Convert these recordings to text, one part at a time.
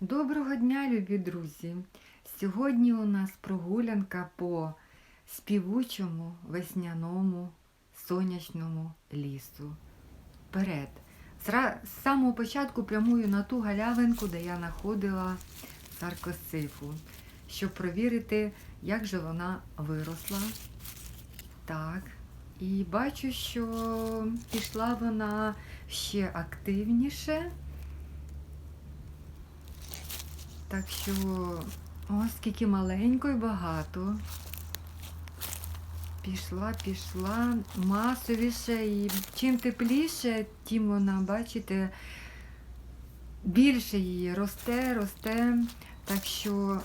Доброго дня, любі друзі! Сьогодні у нас прогулянка по співучому весняному сонячному лісу. Вперед! З самого початку прямую на ту галявинку, де я знаходила саркосифу, щоб провірити, як же вона виросла. Так. І бачу, що пішла вона ще активніше. Так що ось скільки маленько і багато. Пішла, пішла масовіше і чим тепліше, тим вона, бачите, більше її росте, росте. Так що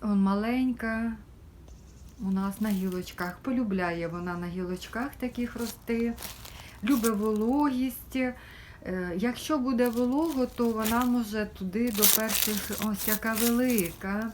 он маленька у нас на гілочках. Полюбляє вона на гілочках таких рости. Любить вологість. Е, Якщо буде волого, то вона може туди до перших, ось яка велика,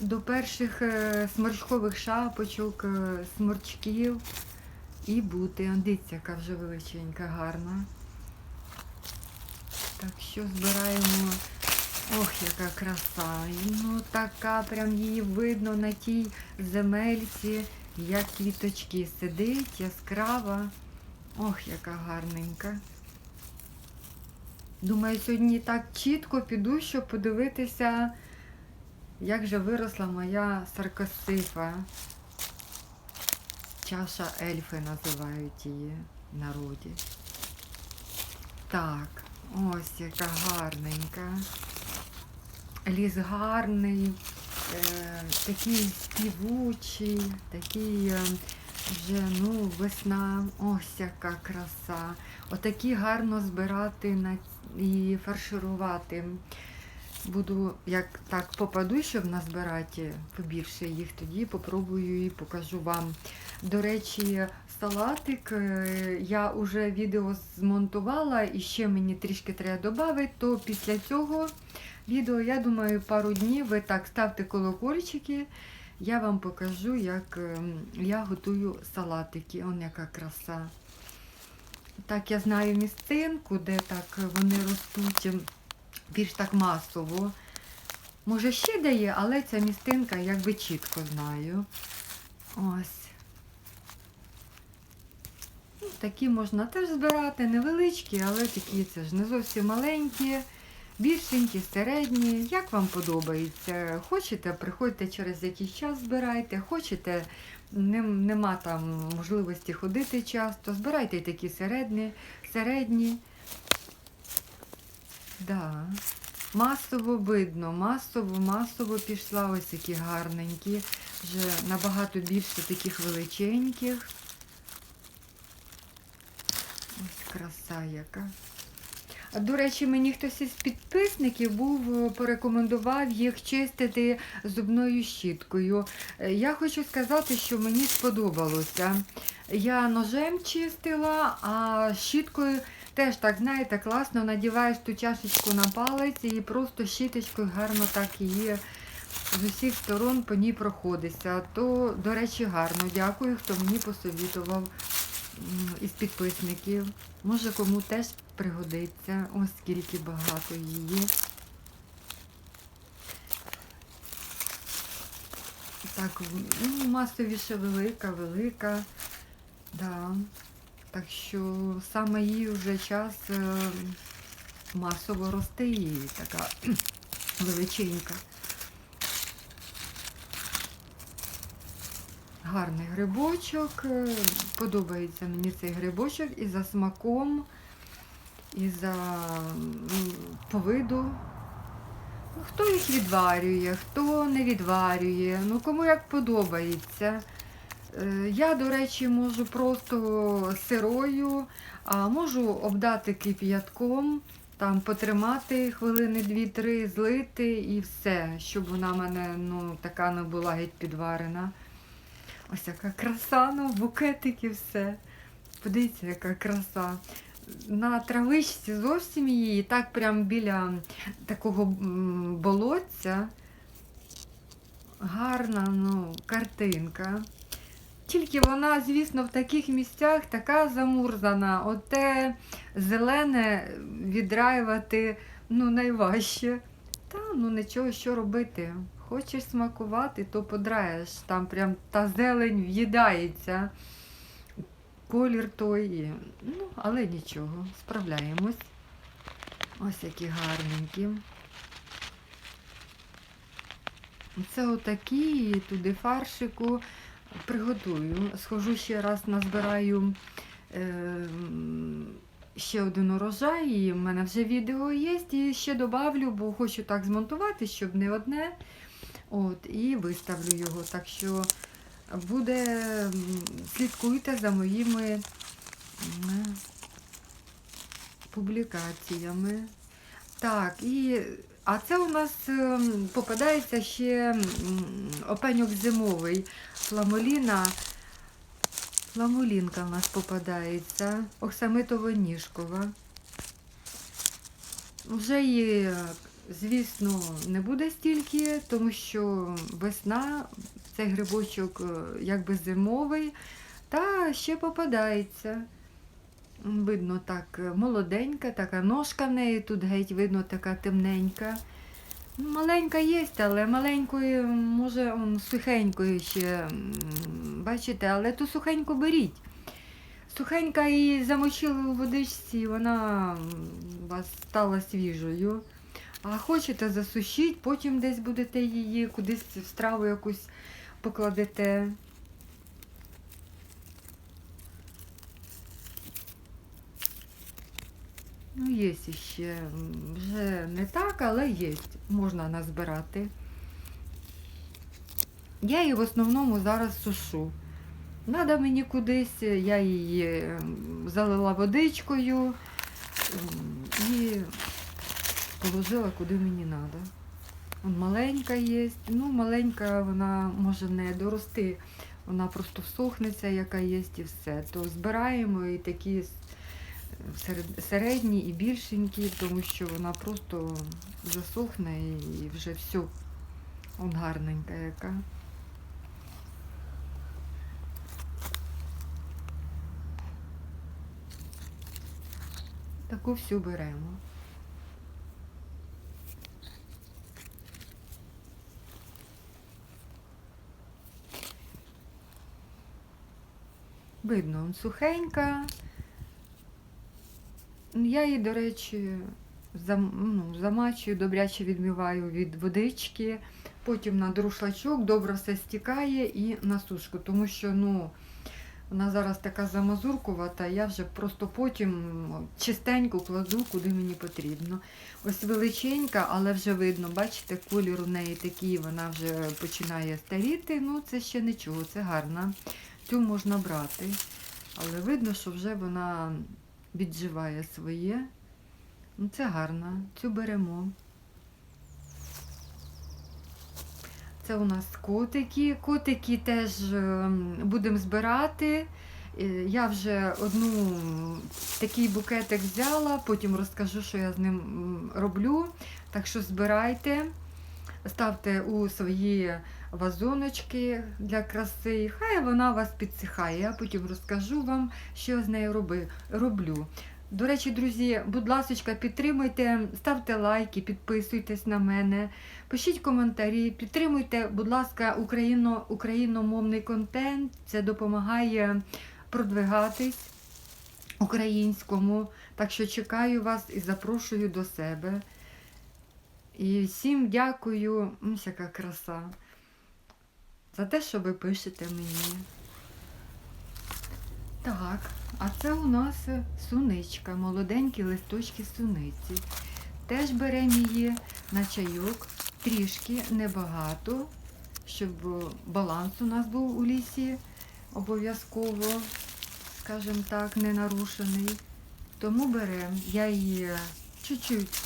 до перших е, сморчкових шапочок, е, сморчків і бути. Дивіться, яка вже величенька, гарна. Так що збираємо. Ох, яка краса. Ну, така прям її видно на тій земельці, як квіточки сидить, яскрава. Ох, яка гарненька. Думаю, сьогодні так чітко піду, щоб подивитися, як же виросла моя саркосифа. Чаша ельфи називають її в народі. Так, ось яка гарненька. Ліс гарний, е, такий співучий, такий е, вже ну, весна. Ось яка краса. Отакі гарно збирати на, і фарширувати. Буду, як так попаду, щоб назбирати побільше їх, тоді попробую і покажу вам. До речі, салатик е, я вже відео змонтувала і ще мені трішки треба додати, то після цього відео, я думаю, пару днів ви так ставте колокольчики. Я вам покажу, як ем, я готую салатики. Он яка краса. Так, я знаю місцинку, де так вони ростуть ем, більш так масово. Може, ще де є, але ця містинка якби чітко знаю. Ось. Ну, Такі можна теж збирати, невеличкі, але такі це ж не зовсім маленькі, більшенькі, середні. Як вам подобається? Хочете, приходьте через якийсь час збирайте, хочете, нема там можливості ходити часто, збирайте такі середні, середні. Да. Масово видно, масово, масово пішла ось які гарненькі, вже набагато більше таких величеньких. Ось краса яка. До речі, мені хтось із підписників був е, порекомендував їх чистити зубною щіткою. Е, Я хочу сказати, що мені сподобалося. Я ножем чистила, а щіткою теж так, знаєте, класно надіваєш ту чашечку на палець і просто щіточкою гарно так її з усіх сторон по ній проходиться. То, до речі, гарно. Дякую, хто мені посовітував із підписників. Може кому теж пригодиться. Ось скільки багато її. Так, ну, масовіше велика, велика. Да. Так що саме їй вже час е, масово рости і така величенька. Гарний грибочок. е, Подобається мені цей грибочок і за смаком, і за по виду. Ну, Хто їх відварює, хто не відварює, ну кому як подобається. Е, Я, до речі, можу просто сирою, а можу обдати кип'ятком, там потримати хвилини 2-3, злити і все, щоб вона в мене ну, така не була геть підварена. Ось яка краса, ну, букетик і все. Подивіться, яка краса. На травичці зовсім її, так прям біля такого болотця. Гарна ну, картинка. Тільки вона, звісно, в таких місцях така замурзана. Оте зелене відраювати ну, найважче. Та ну нічого, що робити. Хочеш смакувати, то подраєш. Там прям та зелень в'їдається. Колір той. Ну, але нічого, справляємось. Ось які гарненькі. Це отакі, туди фаршику приготую. Схожу ще раз назбираю е, ще один урожай, і в мене вже відео є, і ще добавлю, бо хочу так змонтувати, щоб не одне. От, і виставлю його. Так що буде, слідкуйте за моїми публікаціями. Так, і, а це у нас ем, попадається ще опеньок зимовий. Фламоліна. Фламолінка в нас попадається. Оксамитово-ніжкова. Вже її, звісно, не буде стільки, тому що весна, цей грибочок е, якби зимовий, та ще попадається. Видно так е, молоденька, така ножка в неї, тут геть видно така темненька. Ну, Маленька є, але маленької, може, он, сухенької ще, бачите, але ту сухеньку беріть. Сухенька її замочили у водичці, вона у вас стала свіжою. А хочете засушіть, потім десь будете її кудись в страву якусь покладете. Ну, є ще. Вже не так, але є. Можна назбирати. Я її в основному зараз сушу. Надо мені кудись, я її залила водичкою і положила куди мені треба. Маленька є. Ну, маленька вона може не дорости, вона просто всохнеться, яка є, і все. То збираємо і такі середні і більшенькі, тому що вона просто засохне і вже все. Он гарненька яка. Таку всю беремо. Видно, сухенька. Я її, до речі, ну, замачую, добряче відмиваю від водички, потім на друшлачок добре все стікає і на сушку, тому що ну, вона зараз така замазуркувата, я вже просто потім чистенько кладу, куди мені потрібно. Ось величенька, але вже видно, бачите, колір у неї такий, вона вже починає старіти. Ну, це ще нічого, це гарна. Цю можна брати. Але видно, що вже вона відживає своє. Ну, це гарно. Цю беремо. Це у нас котики. Котики теж ем, будемо збирати. Е, Я вже одну такий букетик взяла, потім розкажу, що я з ним роблю. Так що збирайте, ставте у свої вазоночки для краси. Хай вона вас підсихає. Я потім розкажу вам, що я з нею роблю. До речі, друзі, будь ласка, підтримуйте, ставте лайки, підписуйтесь на мене, пишіть коментарі, підтримуйте, будь ласка, україно, україномовний контент. Це допомагає продвигатись українському. Так що чекаю вас і запрошую до себе. І всім дякую, яка краса, за те, що ви пишете мені. Так, а це у нас суничка, молоденькі листочки суниці. Теж беремо її на чайок, трішки небагато, щоб баланс у нас був у лісі обов'язково, скажімо так, не нарушений. Тому беремо. Я її чуть-чуть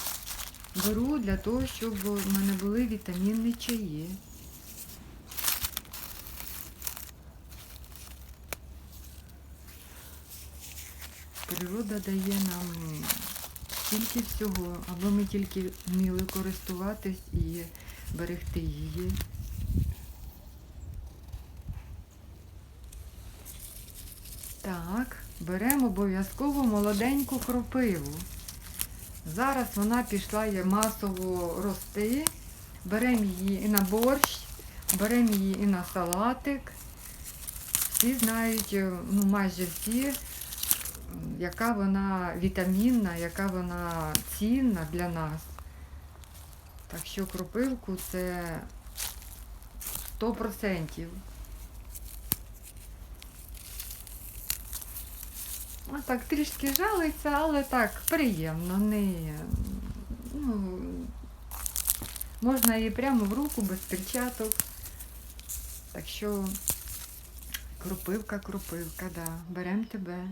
беру для того, щоб в мене були вітамінні чаї. Природа дає нам стільки всього, аби ми тільки вміли користуватись і берегти її. Так, беремо обов'язково молоденьку кропиву. Зараз вона пішла є масово рости. Беремо її і на борщ, беремо її і на салатик. Всі знають, ну майже всі, яка вона вітамінна, яка вона цінна для нас. Так що кропивку це 100%. А так трішки жалиться, але так, приємно, не. Ну, можна її прямо в руку без перчаток. Так що кропивка, кропивка, да. Берем тебе.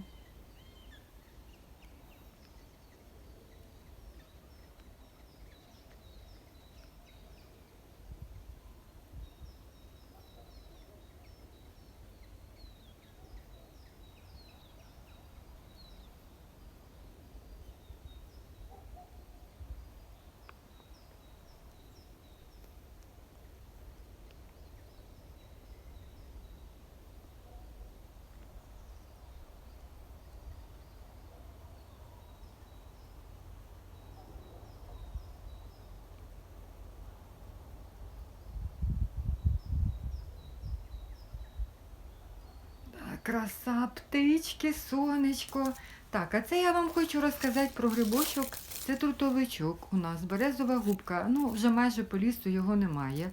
Так, Краса, птички, сонечко. Так, а це я вам хочу розказати про грибочок. Це трутовичок у нас, березова губка. Ну, вже майже по лісу його немає.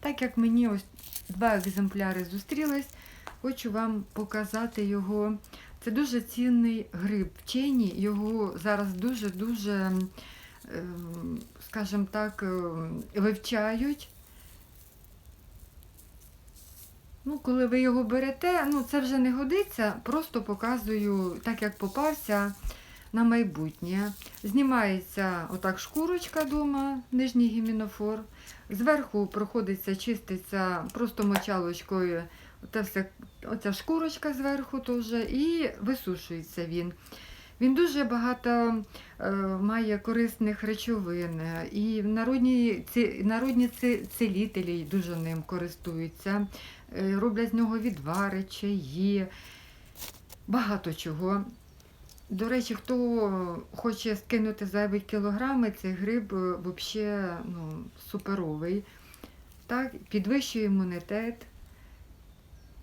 Так як мені ось два екземпляри зустрілись, хочу вам показати його. Це дуже цінний гриб. Вчені його зараз дуже-дуже, ем, скажімо так, ем, вивчають. Ну, коли ви його берете, ну це вже не годиться, просто показую, так як попався на майбутнє. Знімається отак шкурочка дома, нижній гімінофор. Зверху проходиться, чиститься просто мочалочкою оце все, оця шкурочка зверху теж, і висушується він. Він дуже багато е, має корисних речовин. І народні, ці, народні цілителі дуже ним користуються. Е, роблять з нього відвари, чаї, багато чого. До речі, хто хоче скинути зайві кілограми, цей гриб взагалі ну, суперовий. Так, підвищує імунітет.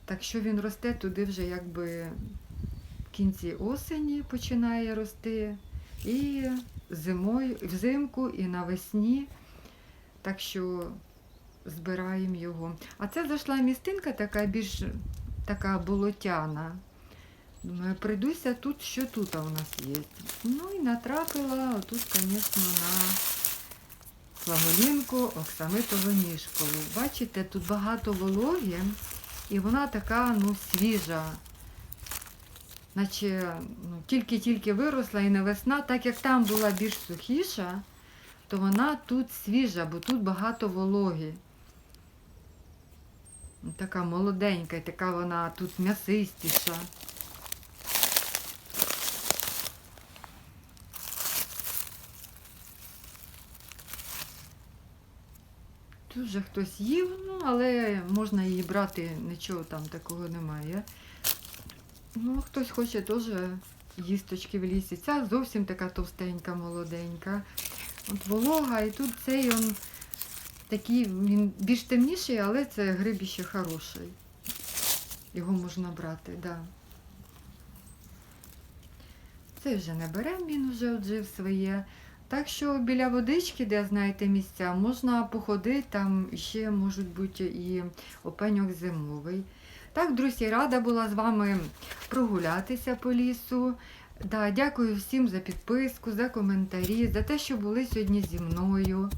Так що він росте туди вже якби в кінці осені починає рости. І зимою, взимку, і навесні. Так що збираємо його. А це зайшла містинка така більш така болотяна. Думаю, прийдуся тут, що тут у нас є. Ну і натрапила отут, звісно, на флаголінку оксамитову ніжкову. Бачите, тут багато вологи, і вона така ну, свіжа. Наче ну, тільки-тільки виросла і не весна, так як там була більш сухіша, то вона тут свіжа, бо тут багато вологи. Така молоденька, і така вона тут м'ясистіша. Тут хтось їв, ну, але можна її брати, нічого там такого немає. Ну, хтось хоче теж їсточки в лісі. Ця зовсім така товстенька, молоденька. От волога, і тут цей он такий, він більш темніший, але це гриб ще хороший. Його можна брати, так. Да. Цей вже не беремо, він вже отжив своє. Так що біля водички, де знаєте місця, можна походити, там ще можуть бути і опеньок зимовий. Так, друзі, рада була з вами прогулятися по лісу. Да, дякую всім за підписку, за коментарі, за те, що були сьогодні зі мною.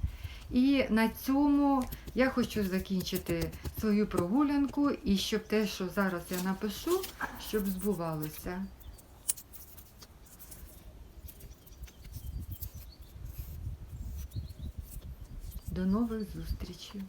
І на цьому я хочу закінчити свою прогулянку і щоб те, що зараз я напишу, щоб збувалося. До нових зустрічей!